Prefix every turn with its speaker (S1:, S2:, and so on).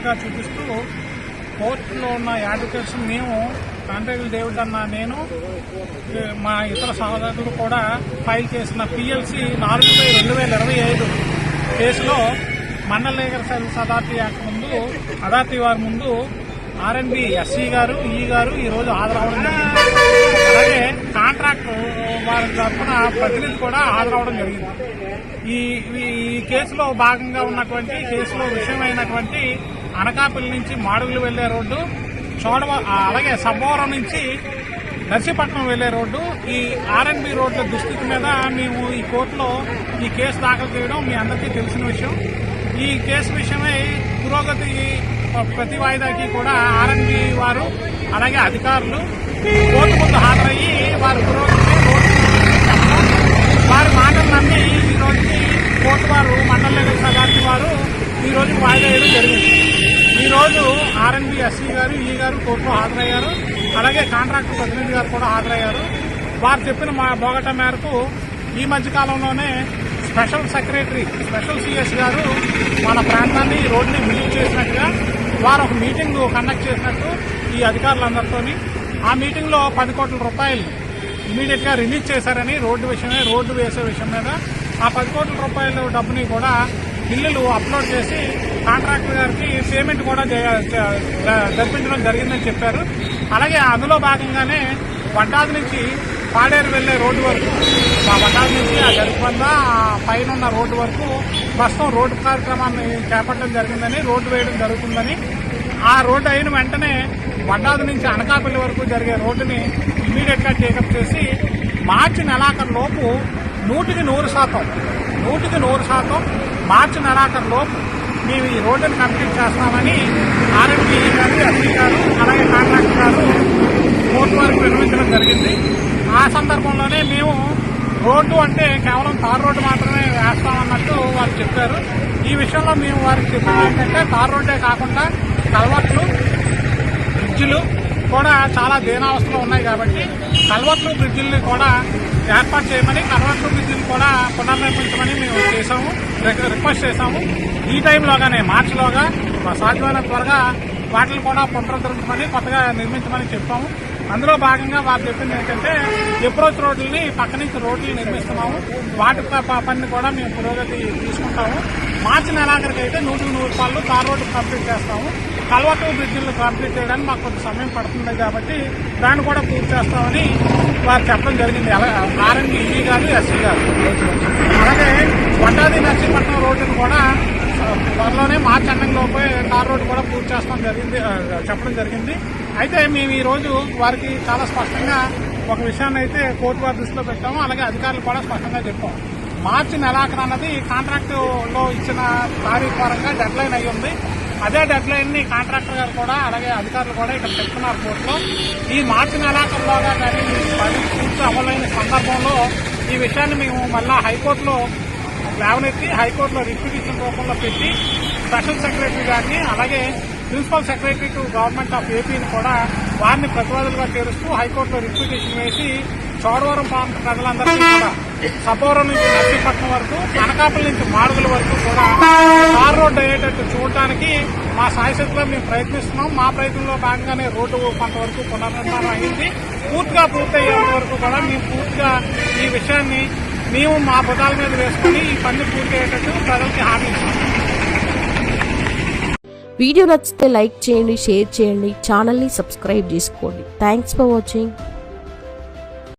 S1: గా చూపిస్తూ కోర్టులో ఉన్న అడ్వకేట్స్ మేము కాంట్రాక్టులు డేవిడ్ అన్న నేను మా ఇతర సహోదరులు కూడా ఫైల్ చేసిన పిఎల్సి నాలుగు బై రెండు వేల ఇరవై ఐదు కేసులో మండల లీగల్ సర్వీస్ అథారిటీ యాక్ట్ ముందు అథారిటీ వారి ముందు ఆర్ఎన్బి ఎస్సీ e గారు ఈ గారు ఈరోజు హాజరవడం జరిగింది అలాగే కాంట్రాక్ట్ వారి తరఫున ప్రతినిధి కూడా హాజరవడం జరిగింది. ఈ ఈ కేసులో భాగంగా ఉన్నటువంటి కేసులో విషయమైనటువంటి అనకాపల్లి నుంచి మాడుగులు వెళ్ళే రోడ్డు చోడవ అలాగే సబ్బవరం నుంచి నర్సీపట్నం వెళ్ళే రోడ్డు ఈ ఆర్ఎన్బి రోడ్ల దుస్థితి మీద మేము ఈ కోర్టులో ఈ కేసు దాఖలు చేయడం మీ అందరికీ తెలిసిన విషయం. ఈ కేసు విషయమై పురోగతి ప్రతి వాయిదాకి కూడా ఆర్ఎన్బి వారు అలాగే అధికారులు కోర్టు ముందు హాజరయ్యి వారు వారి మాటలు నమ్మి ఈ రోజుకి కోర్టు వారు మండల లీగల్ అథారిటీ వారు ఈ రోజు వాయిదా వేయడం జరిగింది. ఈరోజు ఆర్ఎన్బి ఎస్సీ గారు ఈ గారు కోర్టులో హాజరయ్యారు. అలాగే కాంట్రాక్ట్ ప్రతినిధి గారు కూడా హాజరయ్యారు. వారు చెప్పిన మా బోగట మేరకు ఈ మధ్యకాలంలోనే స్పెషల్ సెక్రటరీ స్పెషల్ సిఎస్ గారు మన ప్రాంతాన్ని ఈ రోడ్ని విజిట్ చేసినట్టుగా వారు ఒక మీటింగ్ కండక్ట్ చేసినట్టు ఈ అధికారులందరితోని ఆ మీటింగ్లో పది కోట్ల రూపాయలు ఇమీడియట్గా రిలీజ్ చేశారని రోడ్డు విషయమే రోడ్డు వేసే విషయం మీద ఆ పది కోట్ల రూపాయల డబ్బుని కూడా బిల్లులు అప్లోడ్ చేసి కాంట్రాక్టర్ గారికి పేమెంట్ కూడా జరిపించడం జరిగిందని చెప్పారు. అలాగే అందులో భాగంగానే వడ్డాది నుంచి పాడేరు వెళ్ళే రోడ్డు వరకు ఆ వడ్డాది నుంచి ఆ గరిబంద ఆ పైన ఉన్న రోడ్డు వరకు ప్రస్తుతం రోడ్డు కార్యక్రమాన్ని చేపట్టడం జరిగిందని రోడ్డు వేయడం జరుగుతుందని ఆ రోడ్డు అయిన వెంటనే వడ్డాది నుంచి అనకాపల్లి వరకు జరిగే రోడ్డుని ఇమీడియట్గా టేకప్ చేసి మార్చి నెలాఖరు లోపు నూటికి నూరు శాతం నూటికి నూరు శాతం మార్చి నెలాఖరు లోపు మేము ఈ రోడ్డుని కంప్లీట్ చేస్తామని ఆర్ఎంపీ గారు ఎస్పీ గారు అలాగే కాంట్రాక్టర్ గారు కోర్టు వారికి విన్నవించడం జరిగింది. ఆ సందర్భంలోనే మేము రోడ్డు అంటే కేవలం తారు రోడ్డు మాత్రమే వేస్తామన్నట్టు వాళ్ళు చెప్పారు. ఈ విషయంలో మేము వారికి చెప్పిన ఏంటంటే తార్ రోడ్డే కాకుండా కల్వర్ట్లు బ్రిడ్జిలు కూడా చాలా దీనావస్థలో ఉన్నాయి కాబట్టి కల్వర్ట్లు బ్రిడ్జిల్ని కూడా ఏర్పాటు చేయమని కల్వర్ట్లు బ్రిడ్జిని కూడా పునర్నిర్మించమని మేము చేశాము రిక్వెస్ట్ చేశాము. ఈ టైంలోగానే మార్చిలోగా సాధ్యమైన త్వరగా వాటిని కూడా పునరుద్ధరించమని కొత్తగా నిర్మించమని చెప్పాము. అందులో భాగంగా వారు చెప్పింది ఏంటంటే ఎప్రోచ్ రోడ్లని పక్క నుంచి రోడ్లు నిర్మిస్తున్నాము. వాటి ప- ప- పనిని కూడా మేము పురోగతి తీసుకుంటాము. మార్చి నెలాఖరికి అయితే నూటికి నూరు రూపాయలు తార్ రోడ్డు కంప్లీట్ చేస్తాము. కల్వటు బ్రిడ్జిలు కంప్లీట్ చేయడానికి మాకు కొంత సమయం పడుతుంది కాబట్టి దాన్ని కూడా పూర్తి చేస్తామని వారు చెప్పడం జరిగింది. ఆర్ఎండి ఈ గారు ఎస్సీ గారు అలాగే వడ్డాది నర్సీపట్నం రోడ్డును కూడా త్వరలోనే మార్చి ఎండింగ్ తార్ రోడ్డు కూడా పూర్తి చేస్తాం జరిగింది చెప్పడం జరిగింది. అయితే మేము ఈ రోజు వారికి చాలా స్పష్టంగా ఒక విషయాన్ని అయితే కోర్టు వారి దృష్టిలో పెట్టాము అలాగే అధికారులు కూడా స్పష్టంగా చెప్పాం. మార్చి నెలాఖరు అన్నది కాంట్రాక్టులో ఇచ్చిన తారీఖు పరంగా డెడ్ లైన్ అయి ఉంది. అదే డెడ్ లైన్ని కాంట్రాక్టర్ గారు కూడా అలాగే అధికారులు కూడా ఇక్కడ చెప్తున్నారు కోర్టులో. ఈ మార్చి నెలాఖరులోగా కానీ పని పూర్తి అమలైన సందర్భంలో ఈ విషయాన్ని మేము మళ్ళా హైకోర్టులో లేవనెత్తి హైకోర్టులో రిప్యూటేషన్ రూపంలో పెట్టి స్పెషల్ సెక్రటరీ గారిని అలాగే principal secretary to government of ఏపీని కూడా వారిని ప్రతివాదులుగా చేరుస్తూ హైకోర్టులో రిప్యూటేషన్ వేసి చోడవరం ప్రాంత ప్రజలందరికీ కూడా సపోరం నుంచి నర్సీపట్నం వరకు అనకాపల్లి నుంచి మాడుగుల వరకు కూడా కార్ రోడ్డు అయ్యేటట్టు చూడటానికి మా సాయశక్తిలో మేము ప్రయత్నిస్తున్నాం. మా ప్రయత్నంలో భాగంగానే రోడ్డు కొంతవరకు పునర్నిర్మాణం అయింది. పూర్తిగా పూర్తయ్యేంత వరకు కూడా మేము పూర్తిగా ఈ విషయాన్ని మేము మా భుజాల మీద వేసుకుని ఈ పని పూర్తి అయ్యేటట్టు ప్రజలకి హామీ ఇస్తాం
S2: వీడియో నచ్చితే లైక్ చేయండి షేర్ చేయండి ఛానల్ని సబ్స్క్రైబ్ చేసుకోండి. Thanks for watching